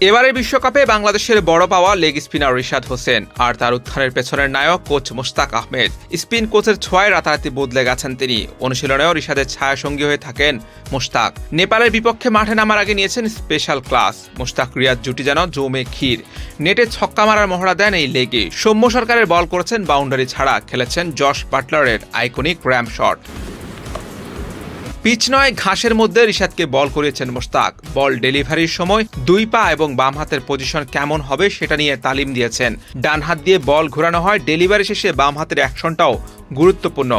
এবারের বিশ্বকাপে বাংলাদেশের বড় পাওয়া লেগ স্পিনার রিশাদ হোসেন আর তার উত্থানের পেছনের নায়ক কোচ মোস্তাক আহমেদ। স্পিন কোচের ছোঁয়ায় রাতারাতি বদলে গেছেন তিনি। অনুশীলনেও রিশাদের ছায়া সঙ্গী হয়ে থাকেন মোস্তাক নেপালের বিপক্ষে মাঠে নামার আগে নিয়েছেন স্পেশাল ক্লাস মোস্তাক রিয়াদ জুটি যেন জমে ক্ষীর। নেটে ছক্কা মারার মহড়া দেন এই লেগে। সৌম্য সরকারের বল করেছেন বাউন্ডারি ছাড়া। খেলেছেন জশ বাটলারের আইকনিক র্যাম শট পিচ নয়, ঘাসের মধ্যে রিশাদকে বল করিয়েছেন মোস্তাক বল ডেলিভারির সময় দুই পা এবং বাম হাতের পজিশন কেমন হবে সেটা নিয়ে তালিম দিয়েছেন। ডান হাত দিয়ে বল ঘোরানো হয়, ডেলিভারি শেষে বাম হাতের অ্যাকশনটাও গুরুত্বপূর্ণ।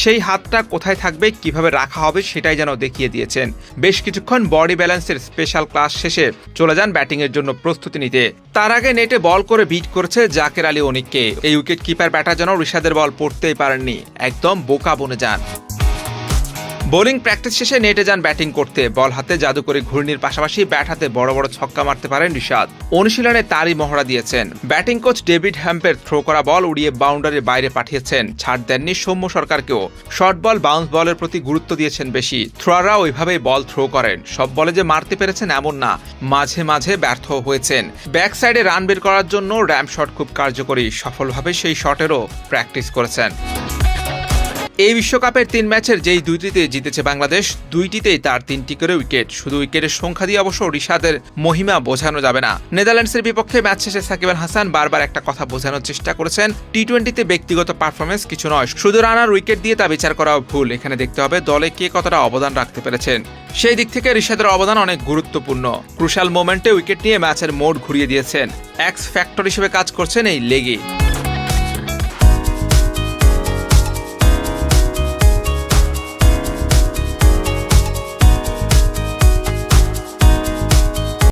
সেই হাতটা কোথায় থাকবে, কীভাবে রাখা হবে সেটাই যেন দেখিয়ে দিয়েছেন। বেশ কিছুক্ষণ বডি ব্যালেন্সের স্পেশাল ক্লাস শেষে চলে যান ব্যাটিংয়ের জন্য প্রস্তুতি নিতে। তার আগে নেটে বল করে বিট করেছে জাকের আলী অনিককে। এই উইকেট কিপার ব্যাটার যেন রিশাদের বল পড়তেই পারেননি। একদম বোকা বনে যান। বোলিং প্র্যাকটিস শেষে নেটে যান ব্যাটিং করতে। বল হাতে জাদু করে ঘূর্ণির পাশাপাশি ব্যাট হাতে বড় বড় ছক্কা মারতে পারেন রিশাদ। অনুশীলনে তারই মহড়া দিয়েছেন। ব্যাটিং কোচ ডেভিড হ্যাম্পের থ্রো করা বল উড়িয়ে বাউন্ডারির বাইরে পাঠিয়েছেন। ছাড় দেননি সৌম্য সরকারকেও। শর্ট বল, বাউন্স বলের প্রতি গুরুত্ব দিয়েছেন বেশি। থ্রোয়াররা ওইভাবেই বল থ্রো করেন। সব বলে যে মারতে পেরেছেন এমন না। মাঝে মাঝে ব্যর্থ হয়েছেন। ব্যাক সাইডে রান বের করার জন্য র্যাম শট খুব কার্যকরী। সফলভাবে সেই শটেরও প্র্যাকটিস করেছেন। এই বিশ্বকাপের তিন ম্যাচের যেই দুইটিতে জিতেছে বাংলাদেশ দুইটিতেই তার তিনটি করে উইকেট। শুধু উইকেটের সংখ্যা দিয়ে অবশ্য রিশাদের মহিমা বোঝানো যাবে না। নেদারল্যান্ডসের বিপক্ষে ম্যাচ শেষে সাকিব আল হাসান বারবার একটা কথা বোঝানোর চেষ্টা করেছেন। টি টোয়েন্টিতে ব্যক্তিগত পারফরমেন্স কিছু নয়, শুধু রানার উইকেট দিয়ে তা বিচার করা ভুল। এখানে দেখতে হবে দলে কে কতটা অবদান রাখতে পেরেছেন। সেই দিক থেকে রিশাদের অবদান অনেক গুরুত্বপূর্ণ। ক্রুশাল মোমেন্টে উইকেট নিয়ে ম্যাচের মোড ঘুরিয়ে দিয়েছেন। এক্স ফ্যাক্টর হিসেবে কাজ করছেন এই লেগে।